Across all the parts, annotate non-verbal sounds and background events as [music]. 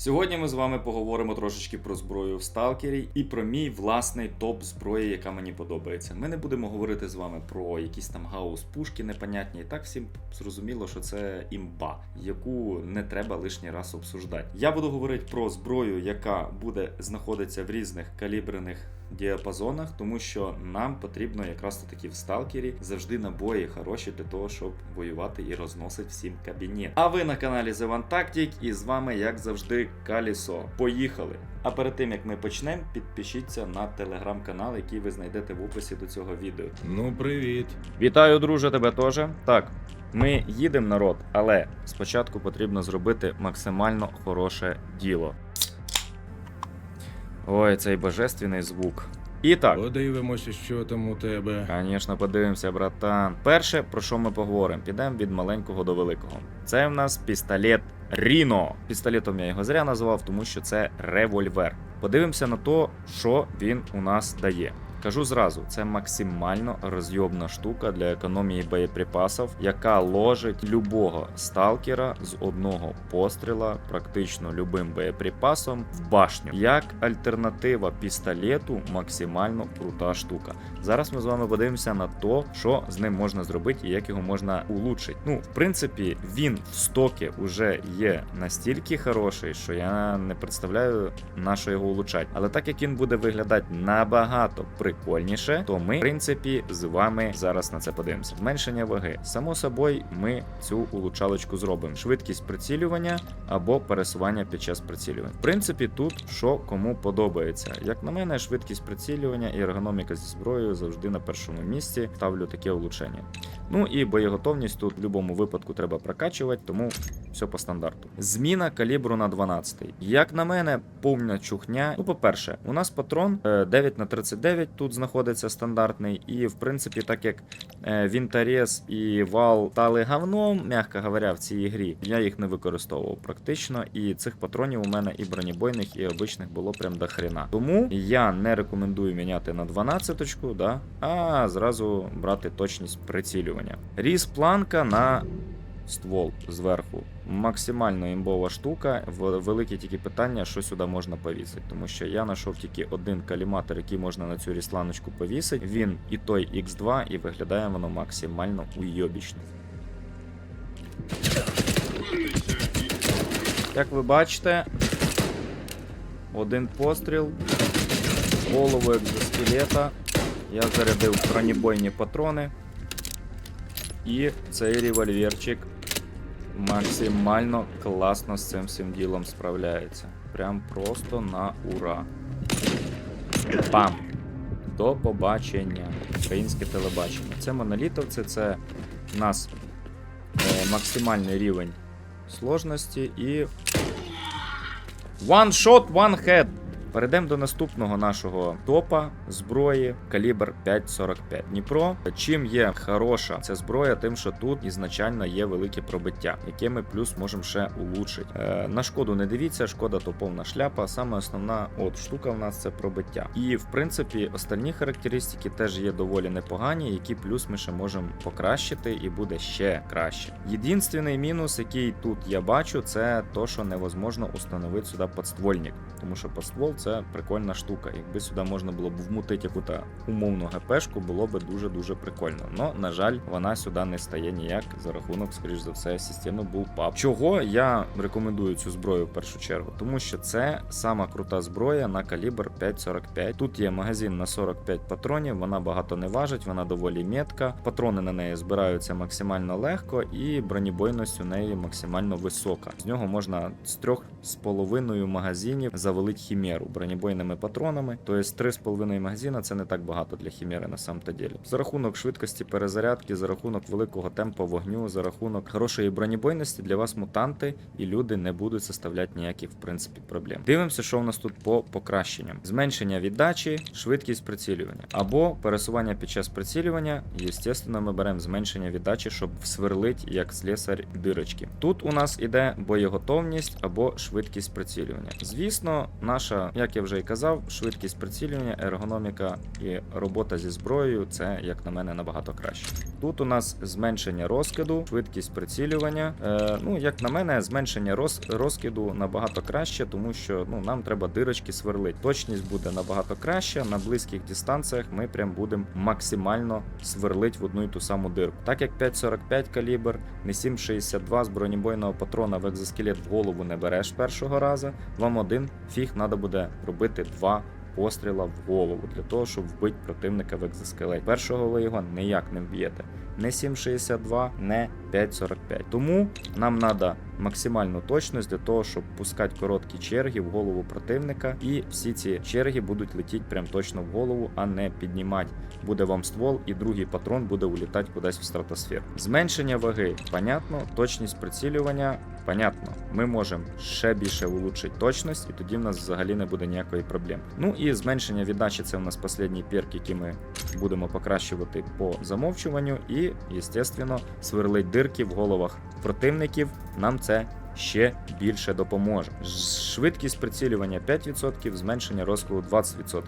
Сьогодні ми з вами поговоримо трошечки про зброю в сталкері і про мій власний топ зброї, яка мені подобається. Ми не будемо говорити з вами про якісь там гаус пушки непонятні. І так всім зрозуміло, що це імба, яку не треба лишній раз обсуждати. Я буду говорити про зброю, яка буде знаходитися в різних калібрених діапазонах, тому що нам потрібно якраз таки в сталкері завжди набої хороші для того, щоб воювати і розносити всім кабінет. А ви на каналі The One Tactic і з вами, як завжди, Калісо. Поїхали! А перед тим як ми почнемо, підпишіться на телеграм-канал, який ви знайдете в описі до цього відео. Ну, привіт. Вітаю, друже, тебе теж. Так, ми їдемо народ, але спочатку потрібно зробити максимально хороше діло. Ой, цей божественний звук. І так, Подивимося, що там у тебе. Звісно, подивимося, братан. Перше, про що ми поговоримо, підемо від маленького до великого. Це в нас пістолет Ріно. Пістолетом я його зря назвав, тому що це револьвер. Подивимося на то, що він у нас дає. Кажу зразу, це максимально розйобна штука для економії боєприпасів, яка ложить любого сталкера з одного постріла, практично любим боєприпасом в башню. Як альтернатива пістолету, максимально крута штука. Зараз ми з вами подивимося на то, що з ним можна зробити і як його можна улучшити. Ну, в принципі, він в стокі вже є настільки хороший, що я не представляю на що його улучшати. Але так як він буде виглядати набагато прикольніше, то ми, в принципі, з вами зараз на це подивимося. Зменшення ваги. Само собою, ми цю улучшалочку зробимо. Швидкість прицілювання або пересування під час прицілювання. В принципі, тут що кому подобається. Як на мене, швидкість прицілювання і ергономіка зі зброєю завжди на першому місці. Ставлю таке улучшення. Ну і боєготовність тут в будь-якому випадку треба прокачувати, тому все по стандарту. Зміна калібру на 12. Як на мене, повна чухня. Ну, по-перше, у нас патрон е, 9 на 39 тут знаходиться стандартний, і в принципі, так як е, Вінтарес і Вал стали говном, м'яко говоря, в цій грі, я їх не використовував практично, і цих патронів у мене і бронебойних, і обичних було прям до хрена. Тому я не рекомендую міняти на 12, да, а зразу брати точність прицілювання. Різ планка на ствол зверху. Максимально імбова штука. Велике тільки питання, що сюди можна повісити. Тому що я знайшов тільки один каліматор, який можна на цю рісланочку повісити. Він і той X2, і виглядає воно максимально уйобічно. Як ви бачите, один постріл, голову екзоскелета. Я зарядив бронебойні патрони. І цей револьверчик максимально класно з цим всім ділом справляється. Прям просто на ура. Пам! До побачення. Українське телебачення. Це монолітовці, це в нас е, максимальний рівень сложності і. One shot, one head. Перейдемо до наступного нашого топа зброї калібр 5.45 Дніпро. Чим є хороша ця зброя, тим, що тут ізначально є велике пробиття, яке ми плюс можемо ще улучшити. Е, на шкоду не дивіться, шкода то повна шляпа. Саме основна от штука в нас це пробиття. І в принципі, остальні характеристики теж є доволі непогані, які плюс ми ще можемо покращити і буде ще краще. Єдинственний мінус, який тут я бачу, це то, що невозможно установити сюди подствольник, тому що подствол це прикольна штука. Якби сюди можна було б вмутити яку-то умовну ГПшку, було б дуже-дуже прикольно. Но, на жаль, вона сюди не стає ніяк за рахунок, скоріш за все, системи Bullpup. Чого я рекомендую цю зброю в першу чергу? Тому що це сама крута зброя на калібр 5.45. Тут є магазин на 45 патронів, вона багато не важить, вона доволі метка. Патрони на неї збираються максимально легко, і бронебойність у неї максимально висока. З нього можна з трьох з половиною магазинів завалити хімеру бронебойними патронами. Тобто 3,5 магазина це не так багато для хімери на самом-то ділі. За рахунок швидкості перезарядки, за рахунок великого темпу вогню, за рахунок хорошої бронебойності для вас мутанти і люди не будуть составляти ніяких в принципі проблем. Дивимося, що у нас тут по покращенням: зменшення віддачі, швидкість прицілювання або пересування під час прицілювання. Єстественно, ми беремо зменшення віддачі, щоб сверлить як слесар дирочки. Тут у нас іде боєготовність або швидкість прицілювання. Звісно, наша як я вже і казав, швидкість прицілювання, ергономіка і робота зі зброєю це, як на мене, набагато краще. Тут у нас зменшення розкиду, швидкість прицілювання. Е, ну, як на мене, зменшення роз, розкиду набагато краще, тому що ну, нам треба дирочки сверлити. Точність буде набагато краща. На близьких дистанціях ми прям будемо максимально сверлити в одну і ту саму дирку. Так як 5,45 калібр, не 7,62 з бронебойного патрона в екзоскелет в голову не береш першого разу. Вам один фіг треба буде робити два постріла в голову для того, щоб вбити противника в екзоскелеті. Першого ви його ніяк не вб'єте. Не 7,62, не 5,45. Тому нам треба максимальну точність для того, щоб пускати короткі черги в голову противника, і всі ці черги будуть летіти прям точно в голову, а не піднімати. Буде вам ствол, і другий патрон буде улітати кудись в стратосферу. Зменшення ваги, понятно, точність прицілювання, понятно. Ми можемо ще більше улучшити точність, і тоді в нас взагалі не буде ніякої проблеми. Ну і зменшення віддачі це у нас останній перк, який ми будемо покращувати по замовчуванню, і, звісно, сверлить дирки в головах противників. Нам це ще більше допоможе. Швидкість прицілювання 5%, зменшення розкладу 20%.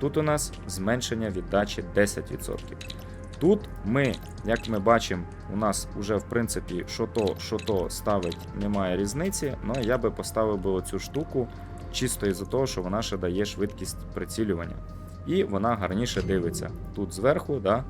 Тут у нас зменшення віддачі 10%. Тут ми, як ми бачимо, у нас вже в принципі що то, що то ставить, немає різниці. але я би поставив би оцю штуку чисто із-за того, що вона ще дає швидкість прицілювання. І вона гарніше дивиться. Тут зверху, да,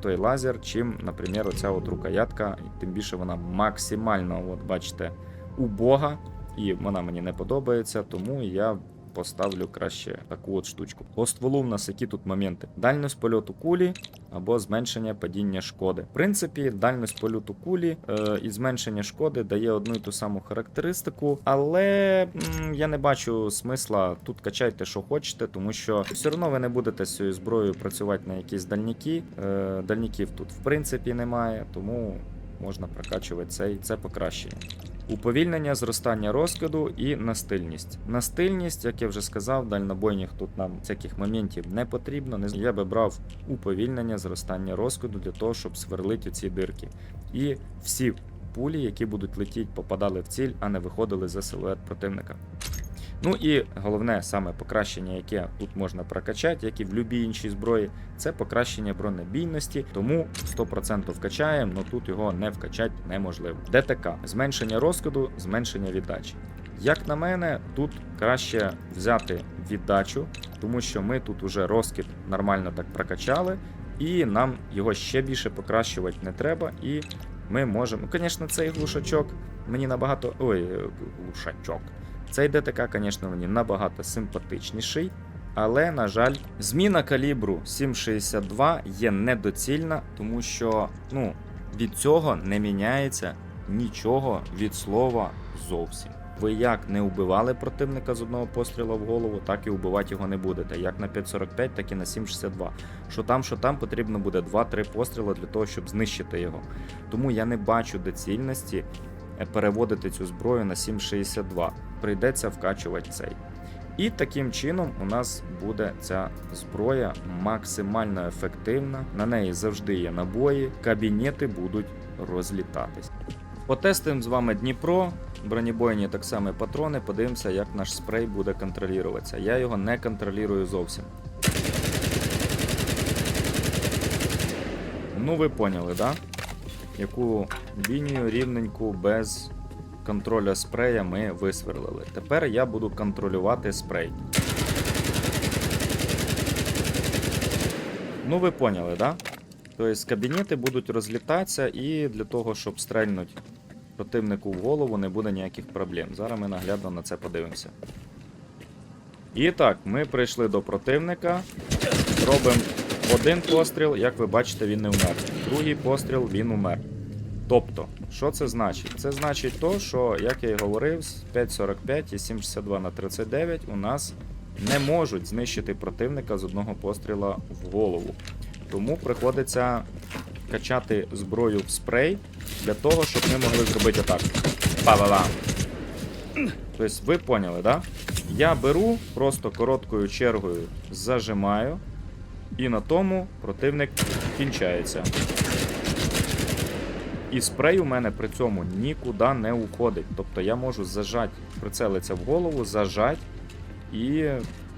той лазер, чим, наприклад, оця от рукоятка, тим більше вона максимально, от бачите, убога, і вона мені не подобається, тому я поставлю краще таку от штучку. По стволу в нас які тут моменти: дальність польоту кулі або зменшення падіння шкоди. В принципі, дальність польоту кулі е, і зменшення шкоди дає одну і ту саму характеристику, але м, я не бачу смисла тут качайте, що хочете, тому що все одно ви не будете з цією зброєю працювати на якісь дальніки. Е, дальніків тут в принципі немає, тому можна прокачувати цей це покращення. Уповільнення зростання розкиду і настильність. Настильність, як я вже сказав, дальнобойних тут нам всяких моментів не потрібно. Я би брав уповільнення зростання розкиду для того, щоб сверлити ці дирки. І всі пулі, які будуть летіти, попадали в ціль, а не виходили за силует противника. Ну і головне саме покращення, яке тут можна прокачати, як і в будь-якій іншій зброї, це покращення бронебійності, тому 100% вкачаємо, але тут його не вкачати неможливо. ДТК зменшення розкиду, зменшення віддачі. Як на мене, тут краще взяти віддачу, тому що ми тут уже розкид нормально так прокачали, і нам його ще більше покращувати не треба. І ми можемо. Ну, звісно, цей глушачок мені набагато. Ой, е, глушачок. Цей ДТК, звісно, мені набагато симпатичніший. Але, на жаль, зміна калібру 7,62 є недоцільна, тому що ну, від цього не міняється нічого від слова зовсім. Ви як не вбивали противника з одного постріла в голову, так і вбивати його не будете. Як на 5.45, так і на 7.62. Що там, що там потрібно буде 2-3 постріли для того, щоб знищити його. Тому я не бачу доцільності переводити цю зброю на 7.62. Прийдеться вкачувати цей. І таким чином у нас буде ця зброя максимально ефективна. На неї завжди є набої, кабінети будуть розлітатись. Потестуємо з вами Дніпро, бронебойні так само патрони. Подивимося, як наш спрей буде контролюватися. Я його не контролюю зовсім. Ну, ви поняли, да? Яку лінію рівненьку без контроля спрея ми висверлили. Тепер я буду контролювати спрей. Ну, ви поняли, да? Тобто кабінети будуть розлітатися, і для того, щоб стрельнути противнику в голову, не буде ніяких проблем. Зараз ми наглядно на це подивимося. І так, ми прийшли до противника. Робимо один постріл, як ви бачите, він не вмер. Другий постріл він умер. Тобто, що це значить? Це значить то, що, як я і говорив, з 5.45 і 7.62 на 39 у нас не можуть знищити противника з одного постріла в голову. Тому приходиться качати зброю в спрей для того, щоб ми могли зробити так. Па-ба-бам. Тобто, ви поняли, да? Я беру просто короткою чергою зажимаю, і на тому противник кінчається. І спрей у мене при цьому нікуди не уходить. Тобто я можу зажати, прицелитися в голову, зажати і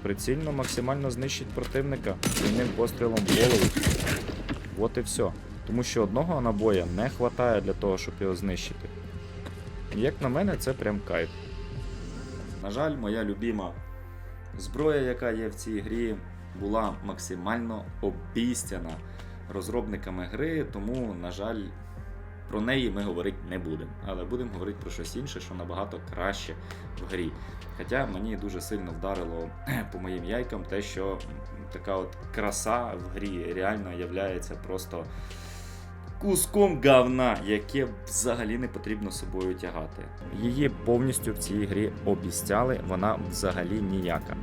прицільно максимально знищить противника одним пострілом в голову. От і все. Тому що одного набоя не вистачає для того, щоб його знищити. І Як на мене, це прям кайф. На жаль, моя любима зброя, яка є в цій грі, була максимально обійстяна розробниками гри, тому, на жаль, про неї ми говорити не будемо. Але будемо говорити про щось інше, що набагато краще в грі. Хоча мені дуже сильно вдарило по моїм яйкам те, що така от краса в грі реально являється просто куском говна, яке взагалі не потрібно собою тягати. Її повністю в цій грі обіцяли, вона взагалі ніяка.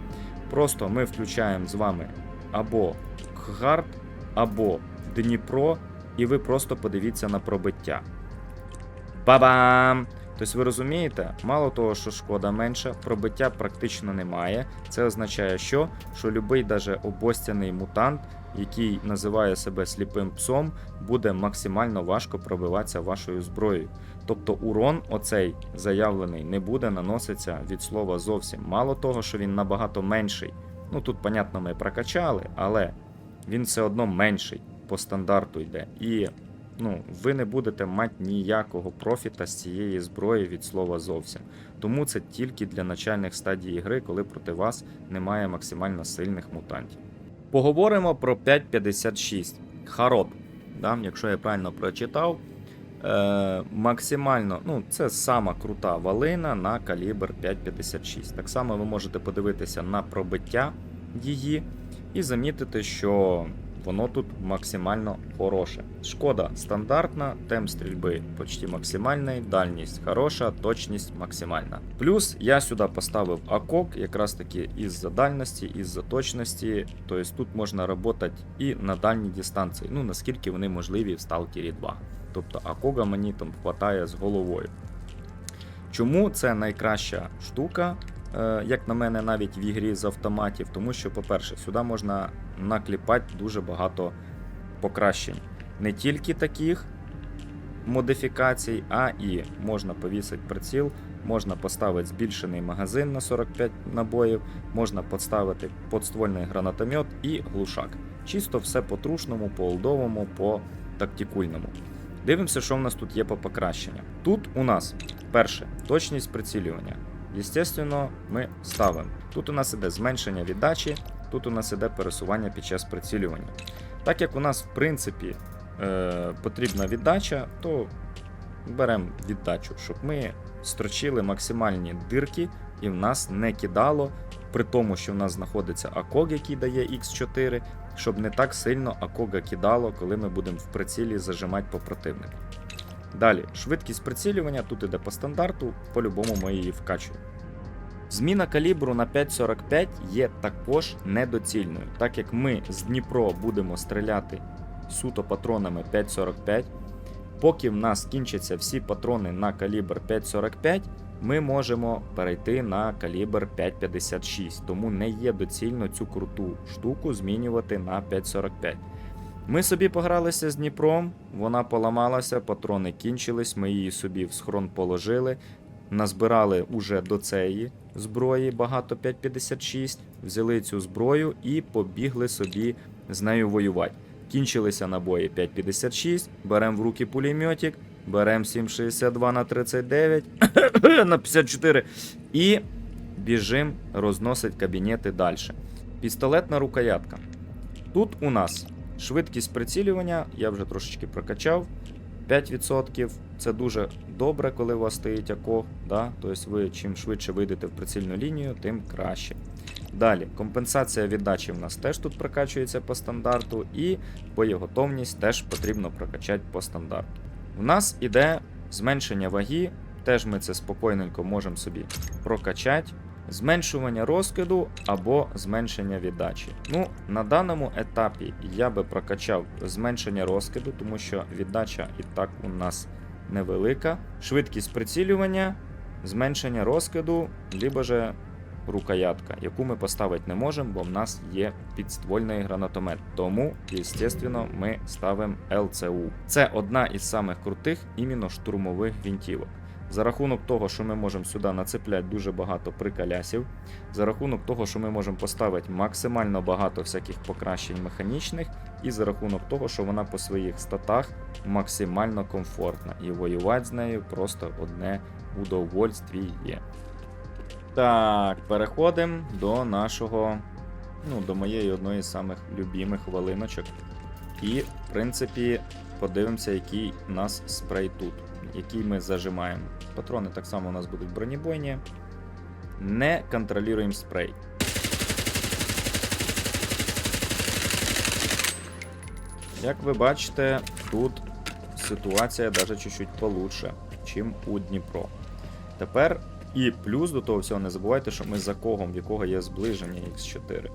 Просто ми включаємо з вами або Кгард, або Дніпро, і ви просто подивіться на пробиття. Ба-бам! Тобто ви розумієте, мало того, що шкода менша, пробиття практично немає. Це означає, що, що любий даже обостяний мутант, який називає себе сліпим псом, буде максимально важко пробиватися вашою зброєю. Тобто урон, оцей заявлений, не буде наноситися від слова зовсім. Мало того, що він набагато менший. Ну тут, понятно, ми прокачали, але він все одно менший по стандарту йде. І ну, ви не будете мати ніякого профіта з цієї зброї від слова зовсім. Тому це тільки для начальних стадій гри, коли проти вас немає максимально сильних мутантів. Поговоримо про 5.56. Харод. Да, якщо я правильно прочитав. Е, максимально, ну, це сама крута валина на калібр 5.56. Так само ви можете подивитися на пробиття її і замітити, що воно тут максимально хороше. Шкода стандартна, темп стрільби почти максимальний, дальність хороша, точність максимальна. Плюс я сюди поставив акок, якраз таки із-за дальності, із-за точності. Тобто тут можна працювати і на дальній дистанції, ну наскільки вони можливі в Stalker 2. Тобто акога мені там хватає з головою. Чому це найкраща штука? Е, як на мене, навіть в ігрі з автоматів, тому що, по-перше, сюди можна накліпати дуже багато покращень. Не тільки таких модифікацій, а і можна повісити приціл, можна поставити збільшений магазин на 45 набоїв, можна поставити подствольний гранатомет і глушак. Чисто все по-трушному, по олдовому, по тактикульному. Дивимося, що в нас тут є по покращенням. Тут у нас перше точність прицілювання. Єстественно, ми ставимо. Тут у нас іде зменшення віддачі, тут у нас іде пересування під час прицілювання. Так як у нас, в принципі, е, потрібна віддача, то беремо віддачу, щоб ми строчили максимальні дирки і в нас не кидало, при тому, що в нас знаходиться аког, який дає Х4, щоб не так сильно акога кидало, коли ми будемо в прицілі зажимати по противнику. Далі, швидкість прицілювання тут іде по стандарту, по-любому ми її вкачуємо. Зміна калібру на 5.45 є також недоцільною, так як ми з Дніпро будемо стріляти суто патронами 5.45. Поки в нас кінчаться всі патрони на калібр 5.45, ми можемо перейти на калібр 5.56, тому не є доцільно цю круту штуку змінювати на 5.45. Ми собі погралися з Дніпром, вона поламалася, патрони кінчились, ми її собі в схрон положили, назбирали уже до цієї зброї багато 5.56, взяли цю зброю і побігли собі з нею воювати. Кінчилися набої 5.56, беремо в руки пулеметик, беремо 7.62 на 39 [coughs] на 54 і біжимо розносить кабінети далі. Пістолетна рукоятка. Тут у нас швидкість прицілювання, я вже трошечки прокачав. 5% це дуже добре, коли у вас стоїть АКО. Да? Тобто ви чим швидше вийдете в прицільну лінію, тим краще. Далі, компенсація віддачі в нас теж тут прокачується по стандарту, і боєготовність теж потрібно прокачати по стандарту. В нас іде зменшення ваги, теж ми це спокійненько можемо собі прокачати. Зменшування розкиду або зменшення віддачі. Ну, на даному етапі я би прокачав зменшення розкиду, тому що віддача і так у нас невелика. Швидкість прицілювання, зменшення розкиду, либо же рукоятка, яку ми поставити не можемо, бо в нас є підствольний гранатомет. Тому, звісно, ми ставимо ЛЦУ. Це одна із самих крутих іменно штурмових гвинтівок. За рахунок того, що ми можемо сюди нацепляти дуже багато приколясів, за рахунок того, що ми можемо поставити максимально багато всяких покращень механічних, і за рахунок того, що вона по своїх статах максимально комфортна. І воювати з нею просто одне удовольствіє. Так, переходимо до нашого, ну, до моєї одної з самих любимих валиночок. І, в принципі, подивимося, який у нас спрей тут, який ми зажимаємо. Патрони так само у нас будуть бронебойні. Не контролюємо спрей. Як ви бачите, тут ситуація навіть чуть-чуть получше, чим у Дніпро. Тепер і плюс до того всього, не забувайте, що ми за когом, в якого є зближення X4.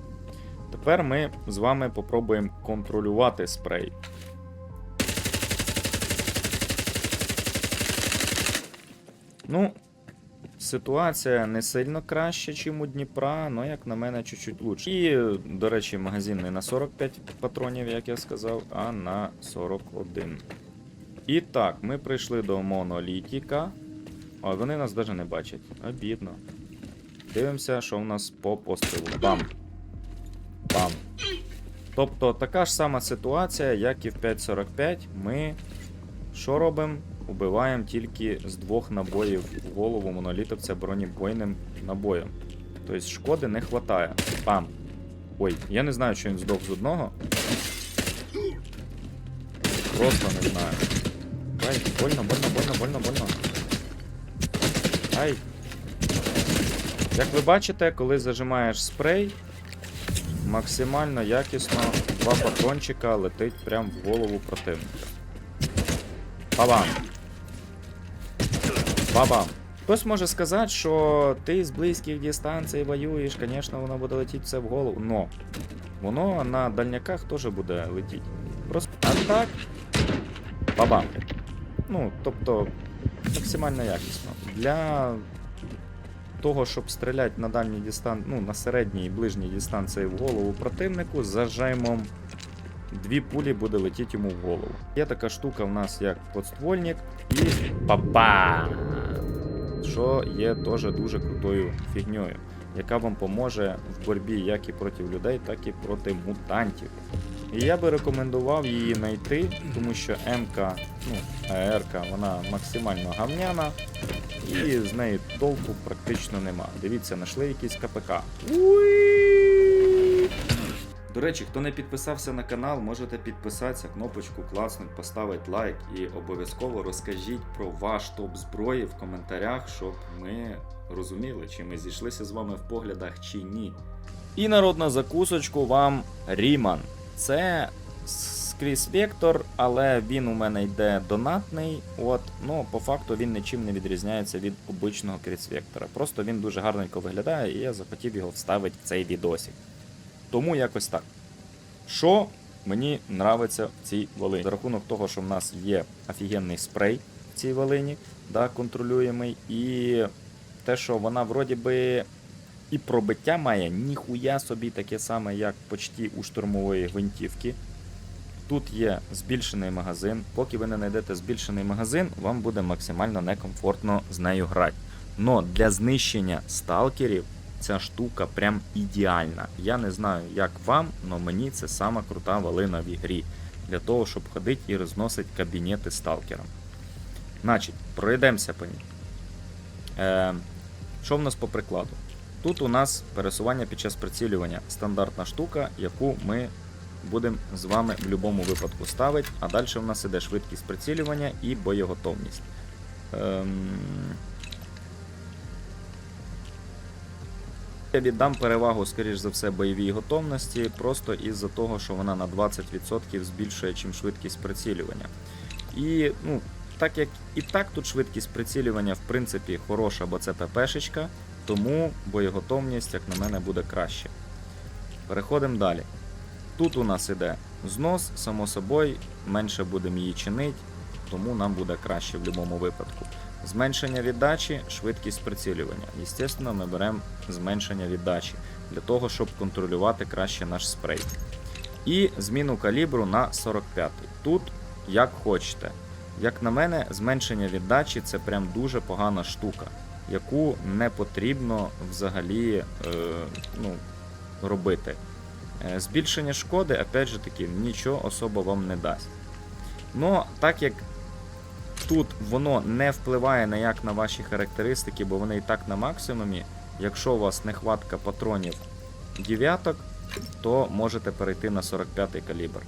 Тепер ми з вами попробуємо контролювати спрей. Ну, ситуація не сильно краща, ніж у Дніпра, але, як на мене, чуть-чуть лучше. І, до речі, магазин не на 45 патронів, як я сказав, а на 41. І так, ми прийшли до монолітіка. А вони нас навіть не бачать. Обідно. Дивимося, що в нас по пострілу. Бам! Бам! Тобто така ж сама ситуація, як і в 5.45. Ми що робимо? Убиваємо тільки з двох набоїв в голову монолітовця бронебойним набоєм. Тобто шкоди не вистачає. Бам! Ой, я не знаю, що він здох з одного. Просто не знаю. Ай, больно, больно, больно, больно, больно. Ай. Як ви бачите, коли зажимаєш спрей, максимально якісно два патрончика летить прямо в голову противника. Бабам! Бабам! Хтось може сказати, що ти з близьких дистанцій воюєш, звісно, воно буде летіти все в голову, но воно на дальняках теж буде летіти. Просто а так. Бабам. Ну, тобто, максимально якісно. Для того, щоб стріляти на дальній дистан... ну, на середній і ближній дистанції в голову противнику, зажимом дві пулі буде летіти йому в голову. Є така штука в нас як подствольник і баба! Що є теж дуже крутою фігньою, яка вам поможе в боротьбі як і проти людей, так і проти мутантів. І я би рекомендував її знайти, тому що МК, ну, АРК, вона максимально гавняна, і з неї толку практично нема. Дивіться, знайшли якийсь КПК. До речі, хто не підписався на канал, можете підписатися, кнопочку класнуть, поставити лайк і обов'язково розкажіть про ваш топ зброї в коментарях, щоб ми розуміли, чи ми зійшлися з вами в поглядах чи ні. І народна закусочку вам Ріман. Це скрізь вектор, але він у мене йде донатний. От, ну по факту він нічим не відрізняється від обичного кріс-вектора. Просто він дуже гарненько виглядає, і я захотів його вставити в цей відосик. Тому якось так. Що мені нравиться в цій волині? За рахунок того, що в нас є офігенний спрей в цій волині, да, контролюємий, і те, що вона вроді би і пробиття має ніхуя собі таке саме, як почті у штурмової гвинтівки. Тут є збільшений магазин. Поки ви не знайдете збільшений магазин, вам буде максимально некомфортно з нею грати. Но для знищення сталкерів ця штука прям ідеальна. Я не знаю, як вам, але мені це сама крута валина в ігрі. Для того, щоб ходити і розносити кабінети сталкерам. Значить, пройдемося по ній. Е, що в нас по прикладу? Тут у нас пересування під час прицілювання стандартна штука, яку ми будемо з вами в будь-якому випадку ставити. А далі в нас іде швидкість прицілювання і боєготовність. Ем... Я віддам перевагу, скоріш за все, бойовій готовності, просто із-за того, що вона на 20% збільшує чим швидкість прицілювання. І ну, так як і так тут швидкість прицілювання в принципі хороша, бо це ППшечка, тому боєготовність, як на мене, буде краще. Переходимо далі. Тут у нас іде знос, само собою, менше будемо її чинити, тому нам буде краще в будь-якому випадку. Зменшення віддачі, швидкість прицілювання. Єстественно, ми беремо зменшення віддачі для того, щоб контролювати краще наш спрей. І зміну калібру на 45. Тут як хочете. Як на мене, зменшення віддачі це прям дуже погана штука, яку не потрібно взагалі е, ну, робити. Е, Збільшення шкоди, опять же таки, нічого особо вам не дасть. Но так як тут воно не впливає ніяк на ваші характеристики, бо вони і так на максимумі, якщо у вас нехватка патронів дев'яток, то можете перейти на 45-й калібр.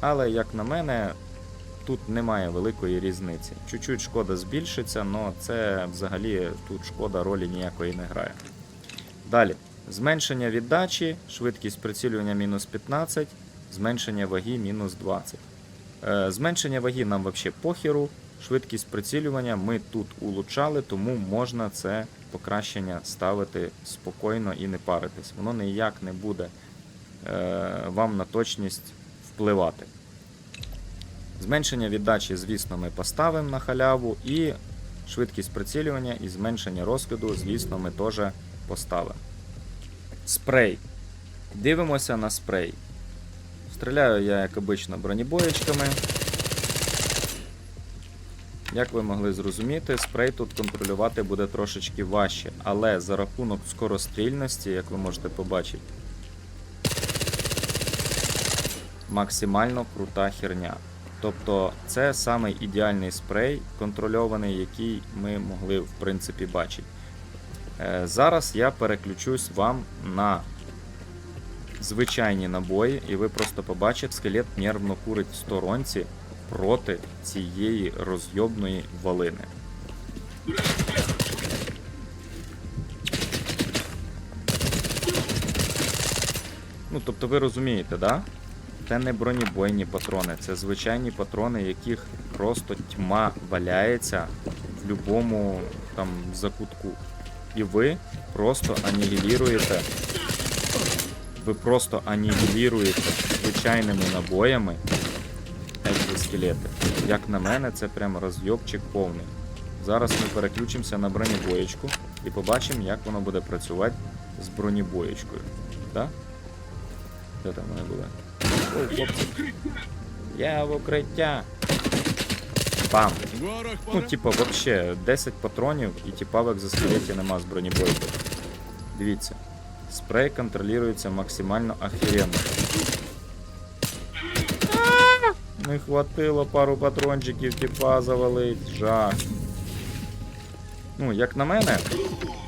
Але, як на мене, тут немає великої різниці. Чуть-чуть шкода збільшиться, але це взагалі тут шкода ролі ніякої не грає. Далі. Зменшення віддачі, швидкість прицілювання мінус 15, зменшення ваги мінус 20. Е, зменшення ваги нам взагалі похеру. Швидкість прицілювання ми тут улучшали, тому можна це покращення ставити спокійно і не паритись. Воно ніяк не буде е, вам на точність впливати. Зменшення віддачі, звісно, ми поставимо на халяву, і швидкість прицілювання і зменшення розкиду, звісно, ми теж поставимо. Спрей. Дивимося на спрей. Стріляю я, як обично, бронебоєчками. Як ви могли зрозуміти, спрей тут контролювати буде трошечки важче, але за рахунок скорострільності, як ви можете побачити, максимально крута херня. Тобто це самий ідеальний спрей, контрольований, який ми могли в принципі бачити. Е, Зараз я переключусь вам на звичайні набої, і ви просто побачите, скелет нервно курить в сторонці проти цієї розйобної валини. Ну, тобто ви розумієте, да? Це не бронебойні патрони, це звичайні патрони, яких просто тьма валяється в будь-якому там закутку. І ви просто анігіліруєте. Ви просто анігіліруєте звичайними набоями екзоскелети. Як на мене, це прям розйобчик повний. Зараз ми переключимося на бронебоєчку і побачимо, як воно буде працювати з бронебоєчкою. Да? Де там вони були? Ой, хлопці. Я в укриття. Бам! Ну, типа, вообще 10 патронів і типа в екзоскелеті нема з бронебойки. Дивіться. Спрей контролюється максимально охеренно. Не хватило пару патрончиків, типа завалить. Жах. Ну, як на мене,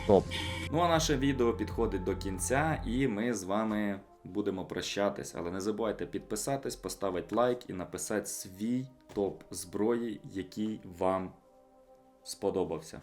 топ. Ну а наше відео підходить до кінця, і ми з вами будемо прощатись. Але не забувайте підписатись, поставити лайк і написати свій топ зброї, який вам сподобався.